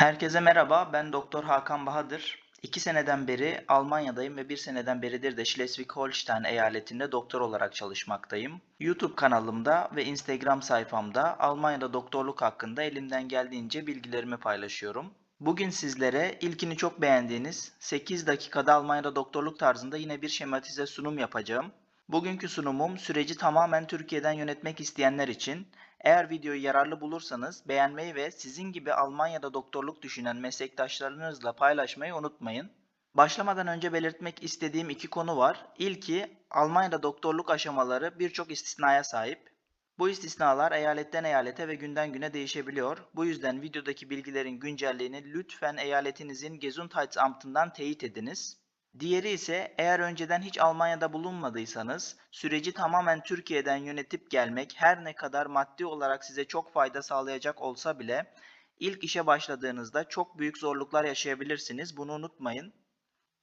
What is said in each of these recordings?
Herkese merhaba, ben Doktor Hakan Bahadır. İki seneden beri Almanya'dayım ve bir seneden beridir de Schleswig-Holstein eyaletinde doktor olarak çalışmaktayım. YouTube kanalımda ve Instagram sayfamda Almanya'da doktorluk hakkında elimden geldiğince bilgilerimi paylaşıyorum. Bugün sizlere ilkini çok beğendiğiniz 8 dakikada Almanya'da doktorluk tarzında yine bir şematize sunum yapacağım. Bugünkü sunumum süreci tamamen Türkiye'den yönetmek isteyenler için. Eğer videoyu yararlı bulursanız beğenmeyi ve sizin gibi Almanya'da doktorluk düşünen meslektaşlarınızla paylaşmayı unutmayın. Başlamadan önce belirtmek istediğim iki konu var. İlki Almanya'da doktorluk aşamaları birçok istisnaya sahip. Bu istisnalar eyaletten eyalete ve günden güne değişebiliyor. Bu yüzden videodaki bilgilerin güncelliğini lütfen eyaletinizin Gesundheitsamt'ından teyit ediniz. Diğeri ise eğer önceden hiç Almanya'da bulunmadıysanız süreci tamamen Türkiye'den yönetip gelmek her ne kadar maddi olarak size çok fayda sağlayacak olsa bile ilk işe başladığınızda çok büyük zorluklar yaşayabilirsiniz. Bunu unutmayın.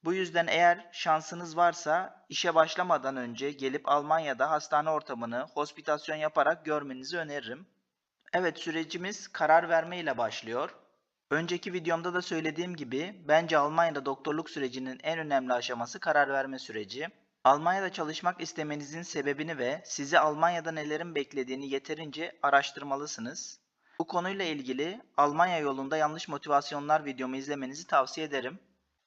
Bu yüzden eğer şansınız varsa işe başlamadan önce gelip Almanya'da hastane ortamını hospitasyon yaparak görmenizi öneririm. Evet sürecimiz karar verme ile başlıyor. Önceki videomda da söylediğim gibi bence Almanya'da doktorluk sürecinin en önemli aşaması karar verme süreci. Almanya'da çalışmak istemenizin sebebini ve sizi Almanya'da nelerin beklediğini yeterince araştırmalısınız. Bu konuyla ilgili Almanya yolunda yanlış motivasyonlar videomu izlemenizi tavsiye ederim.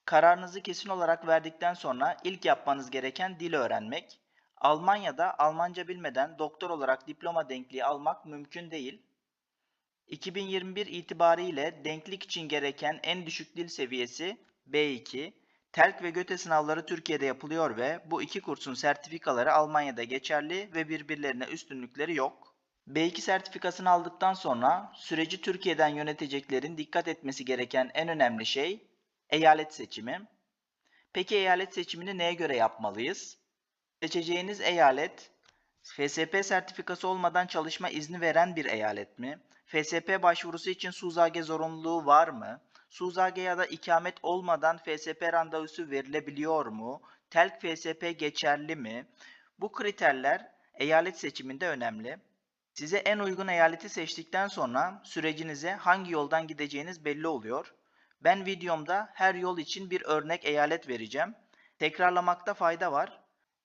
Kararınızı kesin olarak verdikten sonra ilk yapmanız gereken dil öğrenmek. Almanya'da Almanca bilmeden doktor olarak diploma denkliği almak mümkün değil. 2021 itibariyle denklik için gereken en düşük dil seviyesi B2. TELK ve GÖTE sınavları Türkiye'de yapılıyor ve bu iki kursun sertifikaları Almanya'da geçerli ve birbirlerine üstünlükleri yok. B2 sertifikasını aldıktan sonra süreci Türkiye'den yöneteceklerin dikkat etmesi gereken en önemli şey eyalet seçimi. Peki eyalet seçimini neye göre yapmalıyız? Seçeceğiniz eyalet FSP sertifikası olmadan çalışma izni veren bir eyalet mi? FSP başvurusu için SUZAGE zorunluluğu var mı? SUZAGE ya da ikamet olmadan FSP randevusu verilebiliyor mu? TELK FSP geçerli mi? Bu kriterler eyalet seçiminde önemli. Size en uygun eyaleti seçtikten sonra sürecinize hangi yoldan gideceğiniz belli oluyor. Ben videomda her yol için bir örnek eyalet vereceğim. Tekrarlamakta fayda var.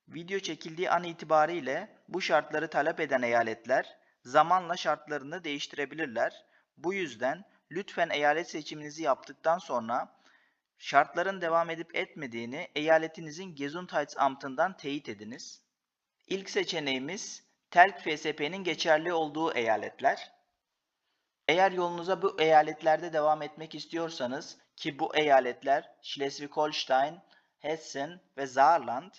Video çekildiği an itibariyle bu şartları talep eden eyaletler zamanla şartlarını değiştirebilirler. Bu yüzden lütfen eyalet seçiminizi yaptıktan sonra şartların devam edip etmediğini eyaletinizin Gesundheitsamt'ından teyit ediniz. İlk seçeneğimiz TELK FSP'nin geçerli olduğu eyaletler. Eğer yolunuza bu eyaletlerde devam etmek istiyorsanız ki bu eyaletler Schleswig-Holstein, Hessen ve Saarland,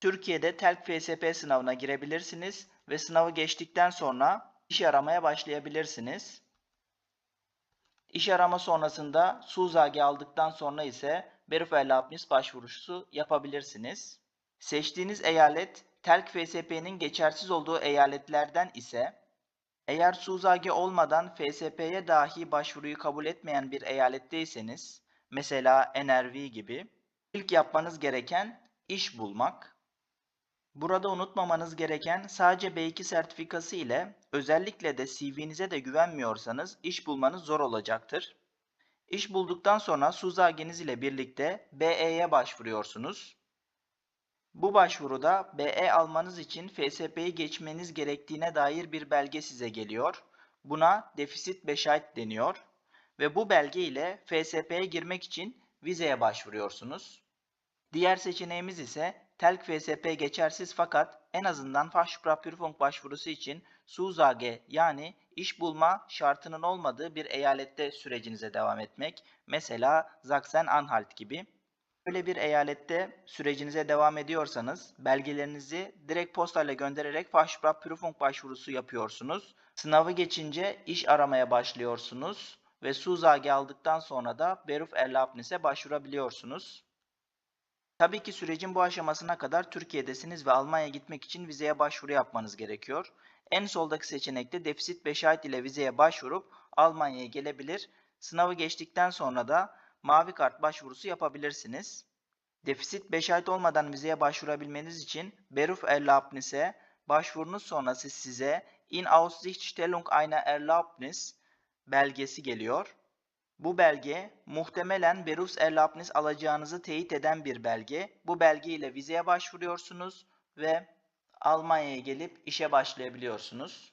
Türkiye'de TELK FSP sınavına girebilirsiniz ve sınavı geçtikten sonra iş aramaya başlayabilirsiniz. İş arama sonrasında SUZAGE aldıktan sonra ise Berufserlaubnis başvurusu yapabilirsiniz. Seçtiğiniz eyalet TELK FSP'nin geçersiz olduğu eyaletlerden ise eğer SUZAGE olmadan FSP'ye dahi başvuruyu kabul etmeyen bir eyaletteyseniz, mesela NRV gibi, ilk yapmanız gereken iş bulmak. Burada unutmamanız gereken sadece B2 sertifikası ile özellikle de CV'nize de güvenmiyorsanız iş bulmanız zor olacaktır. İş bulduktan sonra SUZAGE'niz ile birlikte BE'ye başvuruyorsunuz. Bu başvuruda BE almanız için FSP'yi geçmeniz gerektiğine dair bir belge size geliyor. Buna defisit beşait deniyor ve bu belge ile FSP'ye girmek için vizeye başvuruyorsunuz. Diğer seçeneğimiz ise TELK FSP geçersiz fakat en azından Fachsprachprüfung başvurusu için SUZAGE yani iş bulma şartının olmadığı bir eyalette sürecinize devam etmek. Mesela Sachsen-Anhalt gibi. Böyle bir eyalette sürecinize devam ediyorsanız belgelerinizi direkt postayla göndererek Fachsprachprüfung başvurusu yapıyorsunuz. Sınavı geçince iş aramaya başlıyorsunuz ve SUZAGE aldıktan sonra da Berufserlaubnis'e başvurabiliyorsunuz. Tabii ki sürecin bu aşamasına kadar Türkiye'desiniz ve Almanya'ya gitmek için vizeye başvuru yapmanız gerekiyor. En soldaki seçenekte defisit beşait ile vizeye başvurup Almanya'ya gelebilir. Sınavı geçtikten sonra da mavi kart başvurusu yapabilirsiniz. Defisit 5 ay olmadan vizeye başvurabilmeniz için Berufserlaubnis'e başvurunuz sonrası size In Aussichtstellung einer Erlaubnis belgesi geliyor. Bu belge muhtemelen Berufs Erlaubnis alacağınızı teyit eden bir belge. Bu belge ile vizeye başvuruyorsunuz ve Almanya'ya gelip işe başlayabiliyorsunuz.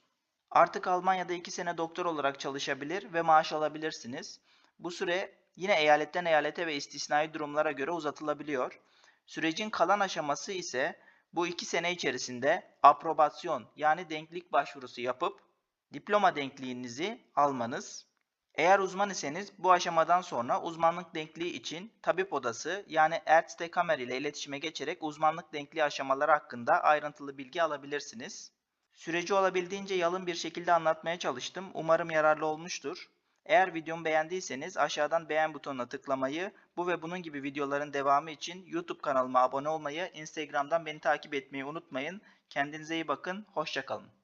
Artık Almanya'da 2 sene doktor olarak çalışabilir ve maaş alabilirsiniz. Bu süre yine eyaletten eyalete ve istisnai durumlara göre uzatılabiliyor. Sürecin kalan aşaması ise bu 2 sene içerisinde aprobasyon yani denklik başvurusu yapıp diploma denkliğinizi almanız. Eğer uzman iseniz bu aşamadan sonra uzmanlık denkliği için tabip odası yani Ärzte Kammer ile iletişime geçerek uzmanlık denkliği aşamaları hakkında ayrıntılı bilgi alabilirsiniz. Süreci olabildiğince yalın bir şekilde anlatmaya çalıştım. Umarım yararlı olmuştur. Eğer videomu beğendiyseniz aşağıdan beğen butonuna tıklamayı, bu ve bunun gibi videoların devamı için YouTube kanalıma abone olmayı, Instagram'dan beni takip etmeyi unutmayın. Kendinize iyi bakın, hoşçakalın.